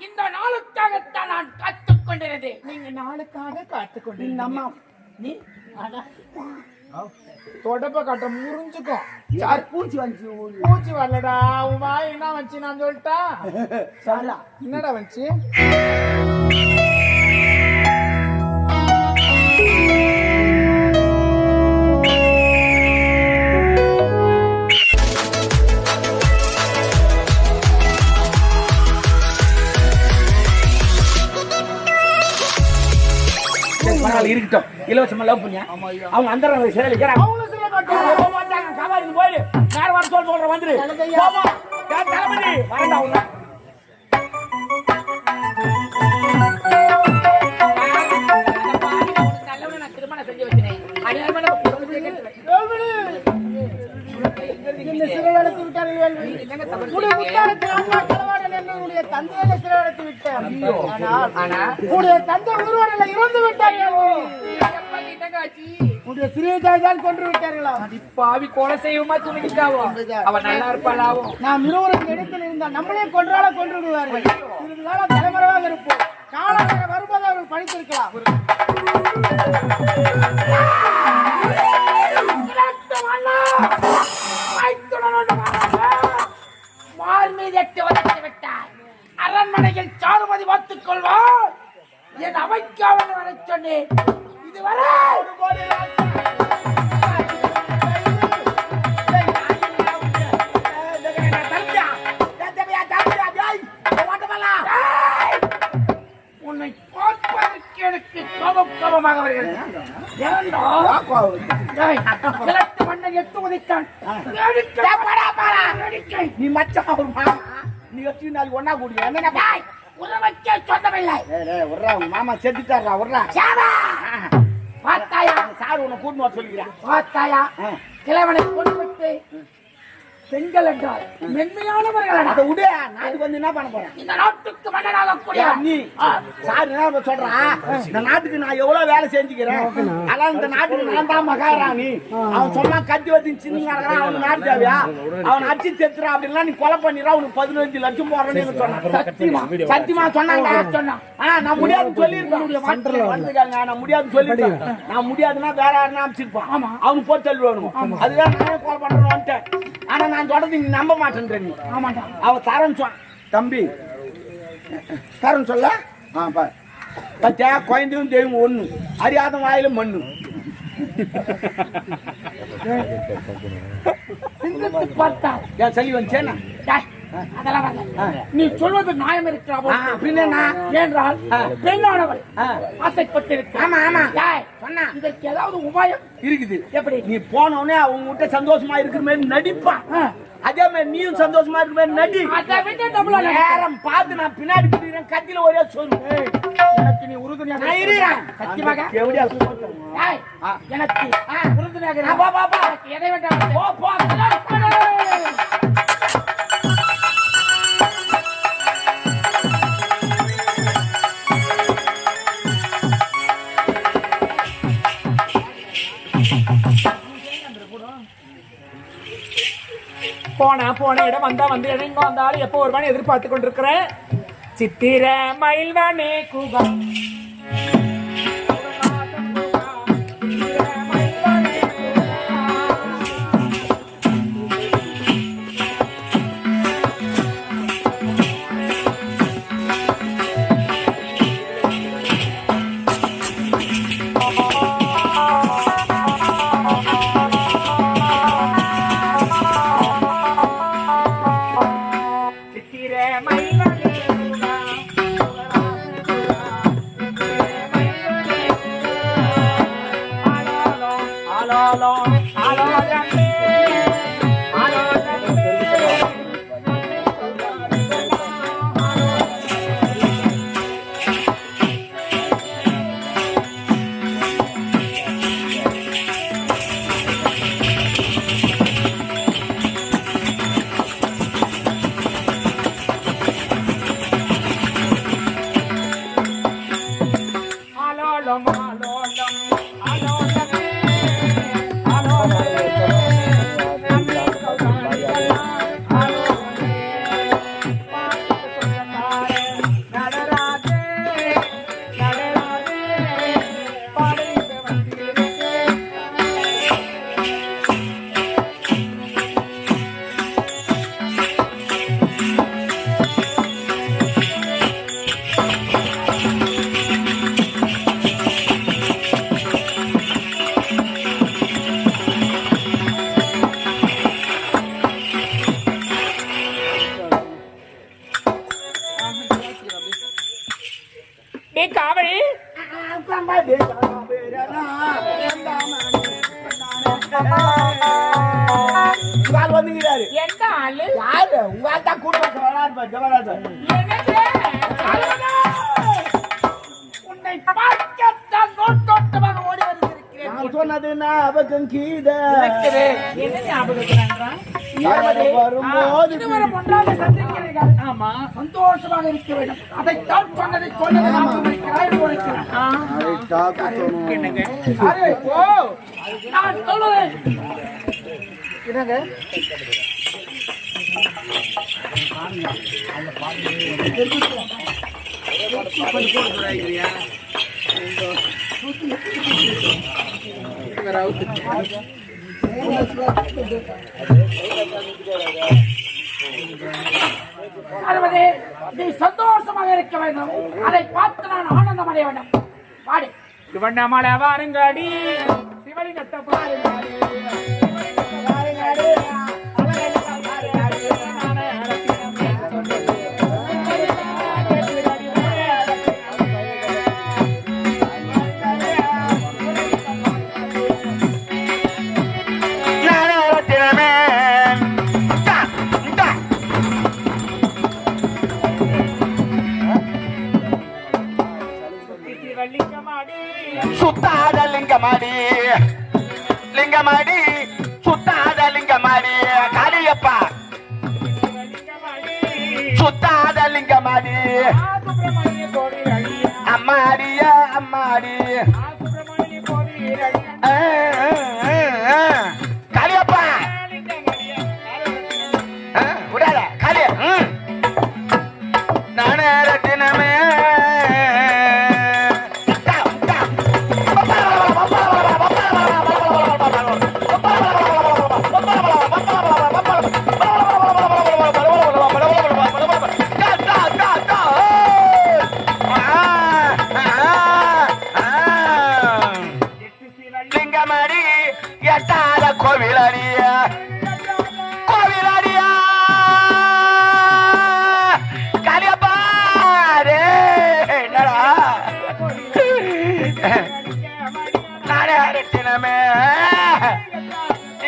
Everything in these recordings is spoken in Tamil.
இந்த நாளுக்காகத்தான் நான் காத்துக் கொண்டிருந்தேன். நீங்க நாளுக்காக காத்துக்கொண்டு இந்த அம்மா நீ தொடப்ப கட்ட முறிஞ்சுக்கும் சார் பூச்சி வந்துச்சு. பூச்சி வரலடா. உன் வாய் என்ன வச்சு நான் சொல்லிட்டா? சொல்லா. என்னடா வந்துச்சு? இருக்கட்டும் இலவசமா லவ் பண்ணியா? அவங்க அந்த சிறையில் இருக்கிறாங்க அவங்களும் போயிடு. நேரம் வர சொல்ல சொல்ற வந்துரு தளபதி. வரண்டா உள்ள. திருமணம் செஞ்சு வச்சினேன் சிறை தந்தையை சிறை அடைத்து விட்டேன். ஆனால் தந்தை உருவாடல இறந்து கிட்டங்க ஆச்சு. தான் கொன்று விட்டார்களா? பாவி கொலை செய்யுமா துணிக்கிட்டாவோ அவ நல்லா இருப்பாளாவோ? நாம் இருவரும் இடத்தில் இருந்தால் நம்மளே கொன்றால கொன்று விடுவார்கள். சிறிது காலம் தலைமறைவாக இருப்போம். வரும்போது அவர்கள் படித்திருக்கலாம் அரண்மனையில் சாருமதி பார்த்துக் கொள்வார் என் அவைக்காவல் வர சொன்னேன்! உன்னை பார்ப்பதற்கு எனக்கு கோபம் கோபமாக வருகிறது. மன்னன் எட்டு உதைத்தான். நீ மச்சான் ஒரு மாமா நீ வச்சு நாளைக்கு ஒன்னா கூடி என்ன ஏய், உறவுக்கே சொந்தமில்லை. உர்றா உங்க மாமா செத்துட்டாரா உர்றா. பார்த்தாயா சார் உன்னை கூட்டு சொல்லிக்கிறேன். ஆ. கிழவனை கொண்டு விட்டு பெண்கள் என்றால் மென்மையானவர்கள் அதை விடு. நாட்டுக்கு வந்து என்ன பண்ண போறேன்? இந்த நாட்டுக்கு மன்னனாக கூடிய ஏன் நீ சார் என்ன சொல்றான் இந்த நாட்டுக்கு நான் எவ்வளவு வேலை செஞ்சுக்கிறேன்? ஆனா இந்த நாட்டுக்கு நான் தான் மகாராணி. அவன் சொன்னா கத்தி வச்சு சின்ன அவனுக்கு நாட்டு தேவையா? அவன் அடிச்சு செத்துறான் அப்படின்னா நீ கொலை பண்ணிடுறா. அவனுக்கு பதினஞ்சு லட்சம் போடுறேன்னு சொன்னான். சத்தியமா? சத்தியமா சொன்னாங்க சொன்னான். ஆ, நான் முடியாதுன்னு சொல்லியிருப்பேன். வந்துருக்காங்க நான் முடியாதுன்னு சொல்லிட்டேன் நான் முடியாதுன்னா வேற யாருன்னா அமைச்சிருப்பான். ஆமா. அவனுக்கு போட்டு தள்ளுவானு அதுதான் நானே கொலை வந்துட்டேன். ஆனா நான் சொல்றது நீ நம்ப மாட்டேன்ற நீ. ஆமாண்டா. அவ தரேன்னு சொன்ன தம்பி தரேன்னு சொல்ல? ஆ பாரு பத்தியா குழந்தையும் தெய்வம் ஒண்ணு. அறியாத வாயில மண்ணு. சிந்தித்து பார்த்தால். ஏன் சொல்லி வந்துச்சேனா அதெல்லாம். நீ சொல்வது நியாயம் இருக்கிறாவோ? ஏனென்றால் ஆ. பெண்ணானவள். ஆசைப்பட்டிருக்க ஆமா, ஆமா. சொன்னா இதற்கு ஏதாவது உபாயம் இருக்குது எப்படி நீ போனவுடனே அவங்க கிட்ட சந்தோஷமா இருக்கிற மாதிரி நடிப்பான். அதே மாதிரி நீயும் சந்தோஷமா இருக்கிற மாதிரி நடி அதை விட்டு நேரம் பார்த்து நான் பின்னாடி பிடிக்கிறேன் கத்தில ஒரே சொல்லு எனக்கு நீ உறுதுணையாக இருக்கிறேன். சத்தியமாக எப்படியா. எனக்கு. உறுதுணையாக போ, போ, போ. எதை வேண்டாம் போ போ போனா போன இடம் வந்தா வந்த இடம் இங்க வந்தாலும் எப்போ வருவான்னு எதிர்பார்த்து கொண்டிருக்கிறேன். சித்திர மயில்வானே குகா சந்தோஷமாக இருக்க வேண்டும் அதை சொன்னதை என்னங்க ராவுத்து? அதாவது நீ சந்தோஷமாக இருக்க வேண்டும். அதை பார்த்து நான் ஆனந்தம் அடைய வேண்டும். பாடி சிவண்ணமலை வாருங்கடி. சிவலிங்கத்தை பாருங்க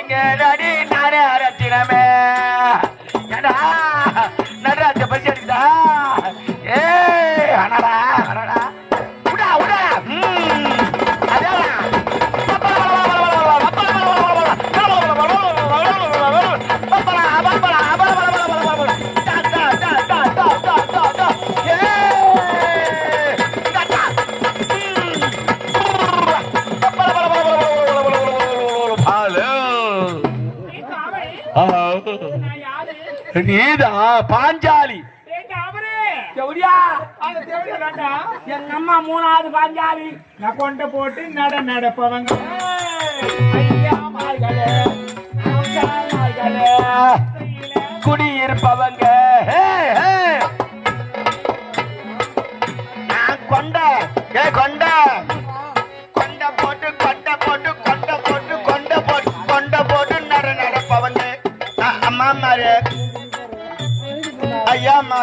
இங்க நீதா பாஞ்சாலி. எங்க அம்மா மூணாவது பாஞ்சாலி. நான் கொண்டு போட்டு நட நடப்பவங்க. குடியிருப்பவங்க.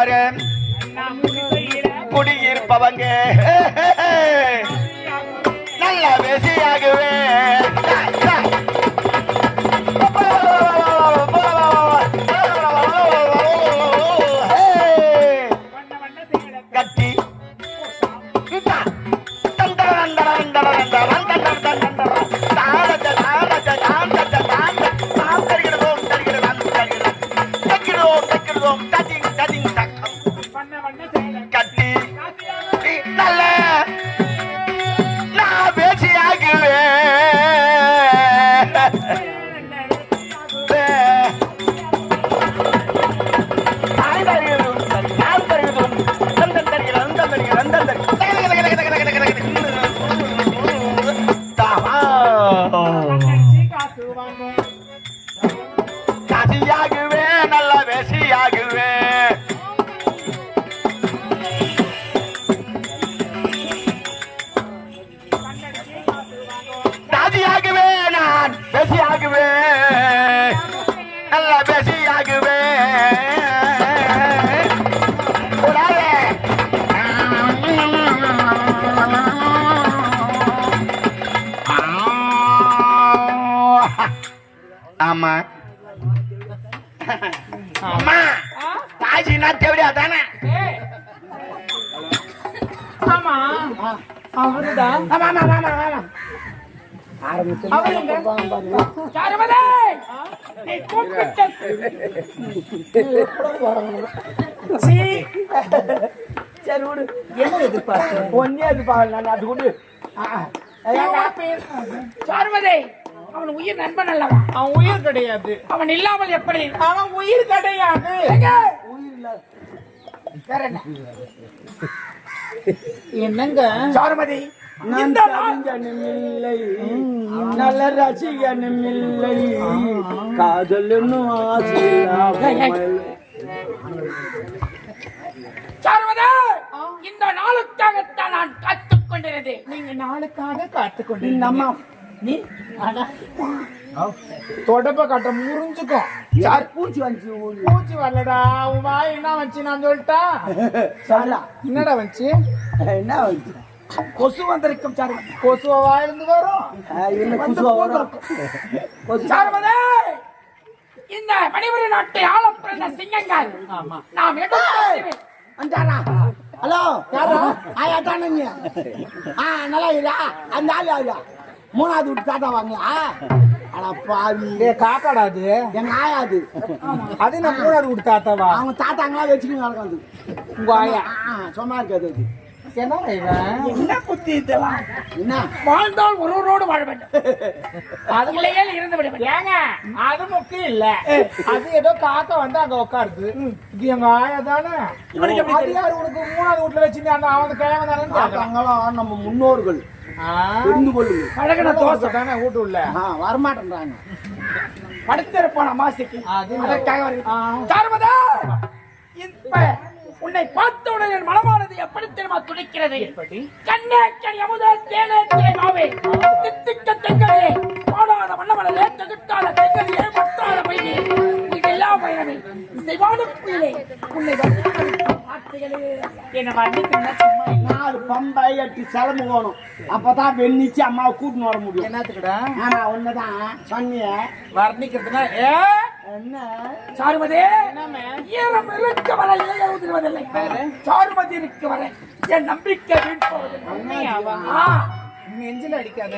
யாரு குடியிருப்பவங்க. நல்ல வெசியாகவே ஆமா ஆமா ஆமா. சரி விடு. என்ன ஒன்னே அது பாக்கல நான் அது பேசாத. சாருமதி அவன் உயிர் நண்பன் அல்லவா? அவன் உயிர் கிடையாது. அவன் இல்லாமல் எப்படி? அவன் உயிர் கிடையாது. எங்க? உயிர் இல்ல. வேற என்ன? என்னங்க? சாருமதி நான் கவிஞனும் இல்லை நல்ல ரசிகனும் இல்லை காதலும் இந்த நாளுக்காகத்தான் நான் காத்துக் கொண்டிருந்தேன். நீங்க நாளுக்காக காத்து இந்த அம்மா. நீ தொடப்ப கட்ட முறிஞ்சுக்கும் யார் பூச்சி வந்து ஊர்ல பூச்சி வரலடா. உன் வாய் என்ன வச்சு நான் சொல்லிட்டா? சொல்லா என்னடா வச்சு என்ன வந்து கொசு வந்திருக்கும் சாருமதி கொசுவ வாயிலிருந்து வரும். குசுவா வரும்? கொசு சாருமதி இந்த மணிபுரி நாட்டை ஆள பிறந்த சிங்கங்கள். ஆமா. நாம் எடுத்து வந்தாரா? ஹலோ யாரா? ஆயா தானே நீ? ஆ நல்லா இருக்கா அந்த ஆள் யாரா? மூணாவது வீட்டு தாத்தா வாங்களா? அட பாவி. டேய் காக்காடா அது? எங்க ஆயா அது? அது நான் மூணாவது கொடுத்தாத்தவா அவங்க தாத்தாங்களா வச்சுக்கிட்டு நடக்கும் உங்க ஆயா? சும்மா இருக்காது அது. என்ன புத்தி இதெல்லாம்? வாழ்ந்தால் ஒருவரோடு வாழ வேண்டும். அது இல்லையே இருந்து விட ஏங்க அது முக்கியம் இல்ல. அது ஏதோ காக்கா வந்து அங்க உட்காருது இது எங்க ஆயா தானே? அது யாரு உனக்கு மூணாவது வீட்டுல வச்சிருந்தா அந்த அவன் கிழமை தானே நம்ம முன்னோர்கள். தெரிந்து கொள்ளுங்க பழகின தோசை. தானே வீட்டு உள்ள? வரமாட்டேன்றாங்க. படுத்திருப்பான் அமாசிக்கு அது அதற்காக. வருகிறேன். உன்னை பார்த்தவுடன் என் மனமானது எப்படி தெரியுமா துடிக்கிறது? எப்படி? கண்ணே கண் யமுதே தேனே திரை மாவே. தித்திக்க தெங்கலே. பாடாத மன்னமலரே தகுட்டாத தெங்கலியே மட்டாத பையே இதெல்லாம் பயணமே இசைவான புயலே உன்னை வார்த்தைகளே. என்ன வண்டிக்கு சும்மா. நாலு பம்பை எட்டு சிலம்பு போகணும் அப்பதான் வெண்ணிச்சு அம்மாவை கூட்டின்னு வர முடியும். என்னத்துக்குடா? ஆமா ஒண்ணுதான் சொன்னிய. வர்ணிக்கிறதுனா ஏ? என்ன? சாருமதே? என்னமே ஈரம் இருக்க வரை இலைய உதிர்வதில்லை சாருமதி இருக்க வரை. என் நம்பிக்கை வீண் போவதில்லை. நெஞ்சில் அடிக்காத.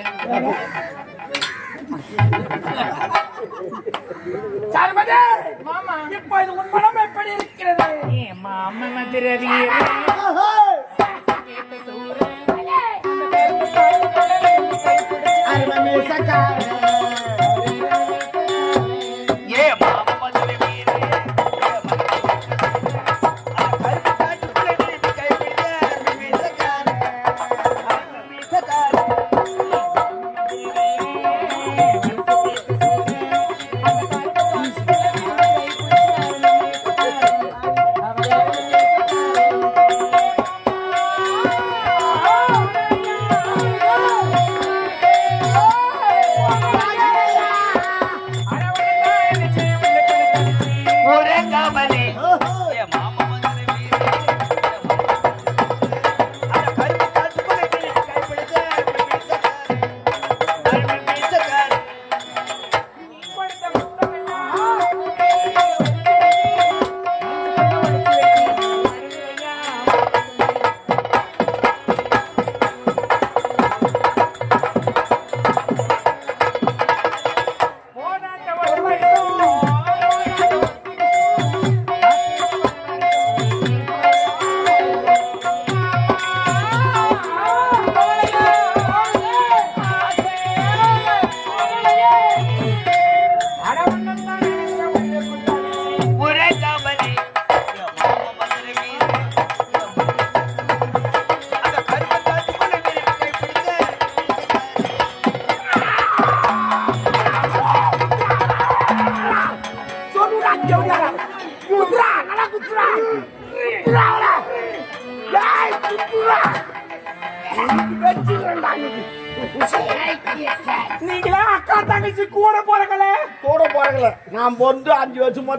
சாருமதே மாமா. இப்ப இது உன் மனம் எப்படி இருக்கிறது? மாமா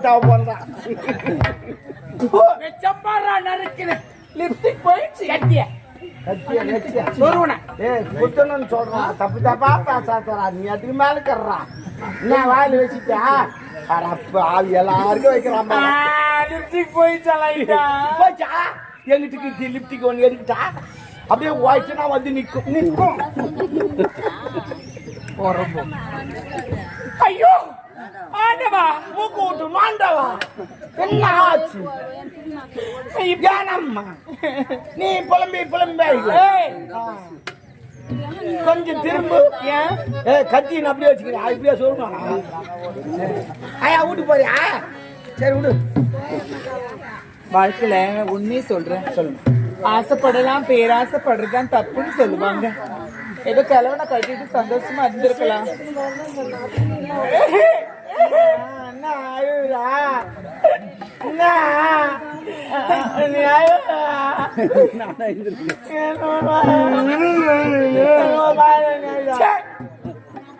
தேவை போறேன் வெச்சம்பாரா நறுக்குது. லிப்ஸ்டிக் போயிடுச்சு. கட்டிய? கத்தியா கத்தியா சொருவன? ஏய் குத்தணும்னு சொல்றான் தப்பு தப்பா பேசாதடா. நீ அதுக்கு மேல கர்றா என்ன வாயில வச்சுட்டா அப்ப ஆவி எல்லாருக்கும் வைக்கிறான். லிப்ஸ்டிக் போயிச்சா போச்சா எங்கிட்டு லிப்டிக் ஒன்று எதுக்கிட்டா அப்படியே வாய்ச்சுனா வந்து நிற்கும் நிற்கும் ஐயோ! ஆண்டவா மூக்கு விட்டு மாண்டவா? என்ன ஆச்சு? ஏனம்மா நீ புலம்பி புலம்பி கொஞ்சம் திரும்ப. ஏ கத்தி அப்படியே வச்சுக்கிறேன். இப்படியே சொல்லணும் ஐயா வீட்டு போறியா? சரி விடு. வாழ்க்கையில உண்மையை சொல்றேன் சொல்லுங்க. ஆசைப்படலாம் பேராசைப்படுறதுதான் தப்புன்னு சொல்லுவாங்க. ஏதோ கிழவனை கட்டிட்டு சந்தோஷமா இருந்திருக்கலாம்.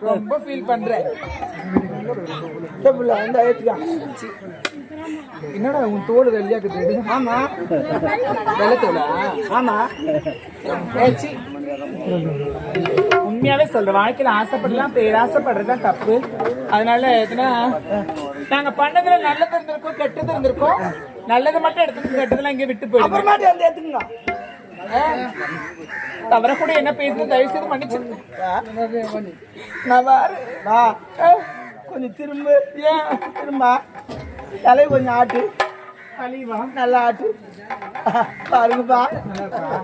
ரொம்ப ஃபீல் பண்றேன் என்னடா உன் தோல் வெள்ளையாக்குது ஆமா. வெள்ளை ஆமா உண்மையாவே சொல்றேன். வாழ்க்கையில ஆசைப்படலாம் பேராசைப்படுறதுதான் தப்பு. அதனால எதுனா நாங்க பண்ணதுல நல்லது இருந்திருக்கோம் கெட்டது இருந்திருக்கோம். நல்லது மட்டும் எடுத்துட்டு கெட்டதுல இங்க விட்டு போயிடுங்க. தவற கூட என்ன பேசுறது தயவு செய்து மன்னிச்சிருங்க நான் கொஞ்சம் திரும்ப. ஏன்? திரும்ப. தலை கொஞ்சம் ஆட்டு. நல்லா ஆட்டு. பாருங்கப்பா.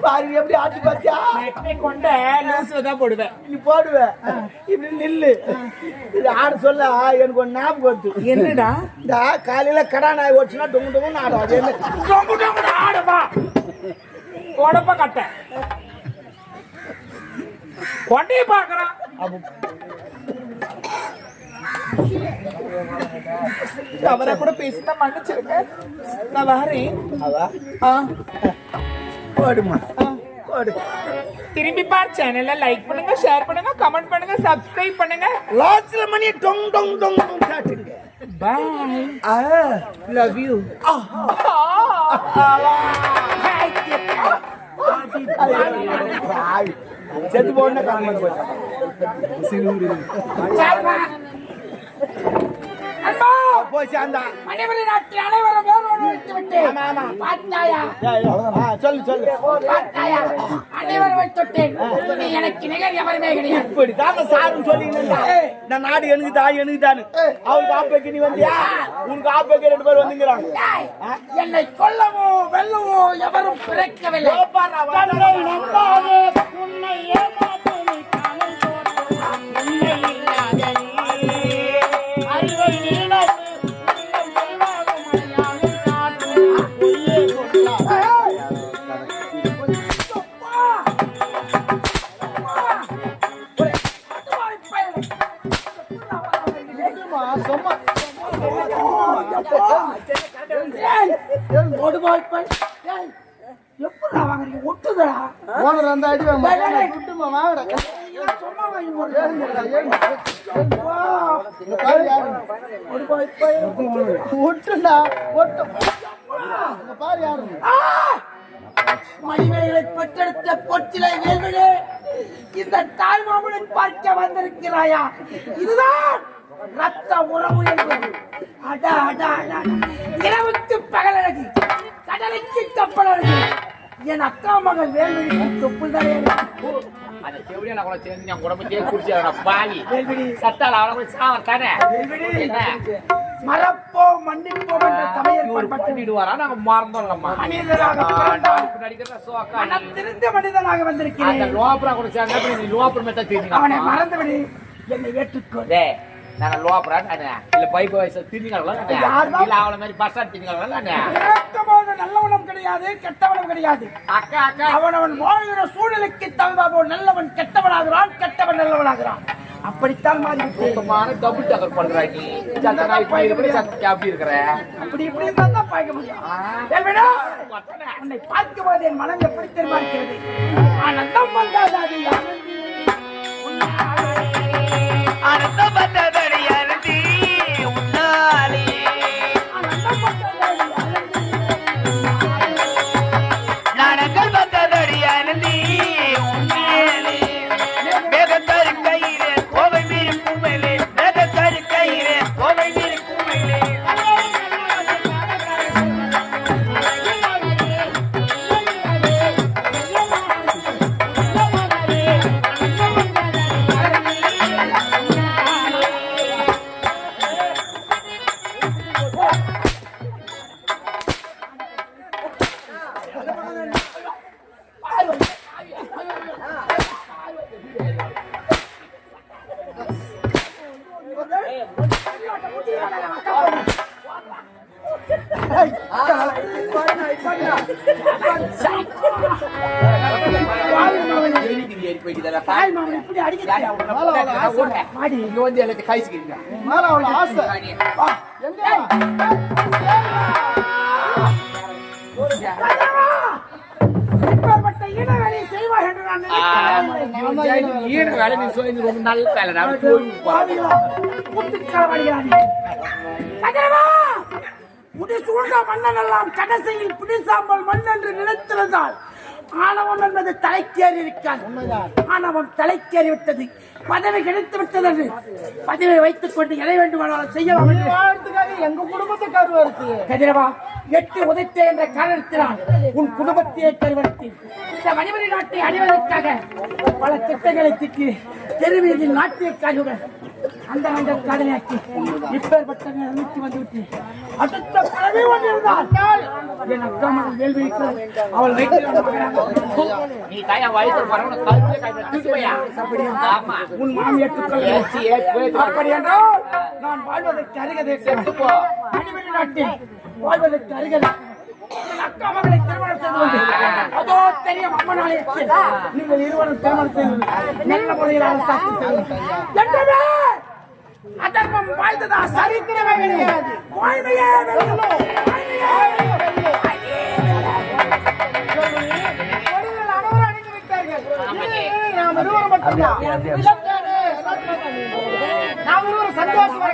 பாருங்க எப்படி ஆட்டு நெட்டை கொண்ட லூசுல தான் போடுவேன். நீ போடுவ. இப்படி நில்லு. இது ஆட சொல்ல எனக்கு ஒரு ஞாபகம் வருது. என்னடா? இந்த காலையில கடா நாய் ஓட்டுனா டொங்கு டொங்கு ஆடும். அது என்ன? டொங்கு டொங்கு ஆடுப்பா. உடப்ப கட்ட. கொண்டையை பாக்குறான் தவற கூட பேசிதான் மன்னிச்சிருக்க நான் வாரேன் போடுமா போடு திரும்பி பார் சேனல்ல லைக் பண்ணுங்க ஷேர் பண்ணுங்க கமெண்ட் பண்ணுங்க சப்ஸ்கிரைப் பண்ணுங்க லாஸ்ட்ல மணி டொங் டொங் டொங் டொங் காட்டுங்க பாய் ஆ லவ் யூ செத்து போன காரணம் அன்பா நாட்டில் அனைவரும் வேறோடு வைத்து ஆமா. பார்த்தாயா சொல்லு சொல்லு. பார்த்தாயா அனைவரும் வைத்துட்டேன் நீ எனக்கு நிகழ் எவருமே கிடையாது. இப்படி தாங்க சாருன்னு சொல்லிங்கன்னா நான் நாடு எனக்கு தான் எனக்கு தானு அவனுக்கு ஆப்பைக்கு நீ வந்தியா? உனக்கு ஆப்பைக்கு ரெண்டு பேர் வந்துங்கிறாங்க என்னை கொல்லவோ வெல்லவோ எவரும் பிறக்கவில்லை. தன்னை நம்பாதே உன்னை ஏமாற்ற எப்படா வாங்குறீங்க? ஒட்டுதடா. ஓனர் அந்த அடி வாங்க. விட்டுமா வாங்கடா. சொன்னா வாங்கி போடுறேன் ஒட்டு. பாரு யாரு? மணிமேகலை பெற்றெடுத்த பொற்றிலை வேல்விழே. இந்த தாய் மாமனை பார்க்க வந்திருக்கிறாயா? இதுதான் ரத்த உறவு என்பது. அட அட அட. அட. இரவுக்கு பகல் அழகு கடலுக்கு கப்பல் அழகு என் அக்கா மகள் வேல்விழி தொப்புள் தானே அந்த செவிலியை நான் கூட சேர்ந்து என் குடும்பத்தையே குடிச்சாங்க வேல்விழி. சத்தால அவளை போய் சாவன் தானே? என்ன? மறப்போம் மன்னிப்போம் என்ற பண்பட்டு பண்ணிடுவாரா? நாங்க மறந்தோம் இல்லம்மா மனிதராக பிறந்தவன் நடிக்கிற சோக்கா மனம் திருந்த மனிதனாக அந்த வந்திருக்கிறேன் லோப்பரா கூட சேர்ந்தா நீ லோப்பர் மெத்தா அவனை தெரிஞ்சுக்கலாம் மறந்துவிடு. என்னை ஏற்றுக்கொள். டே நான் லோப்பரா நானு இல்ல பைப் வயசு திரிஞ்சுங்களா யாருடா? இல்ல அவளை மாதிரி பஸ் ஸ்டாண்ட் கேட்கும்போது நல்லவனும் கிடையாது கெட்டவனும் கிடையாது. அக்கா அக்கா. அவன் அவன் வாழ்கிற சூழலுக்கு தகுந்தாபோல் நல்லவன் கெட்டவனாகிறான் கெட்டவன் நல்லவனாகிறான். அப்படித்தான் மாறிவிட்டேன். சுத்தமான டபுள் டக்கர் நீ. அப்படி இருக்கிற? அப்படி இப்படி இருந்தால் தான் முடியும். உன்னை பார்க்கும் போது என் மனம் எப்படி ஆனந்தம் ஆனந்தம் ஈடு வேலை நீ சொல்லி ரொம்ப நல்ல வேலை நான் முடி சூழ்ந்த மன்னன் எல்லாம் கடைசியில் பிடிசாம்பல் மண் என்று நினைத்திருந்தால் ஆணவம் என்பது தலைக்கேறி இருக்கான். ஆணவம் தலைக்கேறி விட்டது. பதவி கிடைத்து விட்டது பதவியை வைத்துக் கொண்டு எதை வேண்டுமானாலும் செய்யலாம் எங்க குடும்பத்தை கருவறுத்து கதிரவா எட்டு உதைத்தே என்ற காரணத்தினால் உன் குடும்பத்தையே கருவறுத்தேன். இந்த மணிமணி நாட்டை அடைவதற்காக பல திட்டங்களை திட்டி தெருவீதியில் நாட்டியக்காரியுடன் அந்த அந்த காதலியாக்கி இப்பேற்பட்ட நிலைமைக்கு வந்துவிட்டு அடுத்த பிறவி கொண்டிருந்தால் என் அக்கா மகள் வேள்வி இருக்கிறது. அவள் வைத்து நீ தாயா வயசு வரவன காய்ச்சே காய்ச்சே தூக்கி போயா? ஆமா. உன் மாமி ஏற்றுக்கொள்ள ஏச்சி ஏச்சி போய் அப்படி என்றால் நான் வாழ்வதற்கு அருகதை போ. அடிமணி நாட்டில் வாழ்வதற்கு அருகதை. என் அக்கா மகளை திருமணம் செய்து கொண்டு அதோ தெரியும் அம்மன் ஆலயத்தில் நீங்கள் இருவரும் திருமணம் செய்து நல்ல முறையில் அரசாட்சி செய்யுங்கள். அதர்மம் வாழ்ந்ததா சரித்திரமே கிடையாது வாய்மையே வெல்லும். வாய்மையே வெல்லும். நாம் இருவரும் சந்தோஷமாக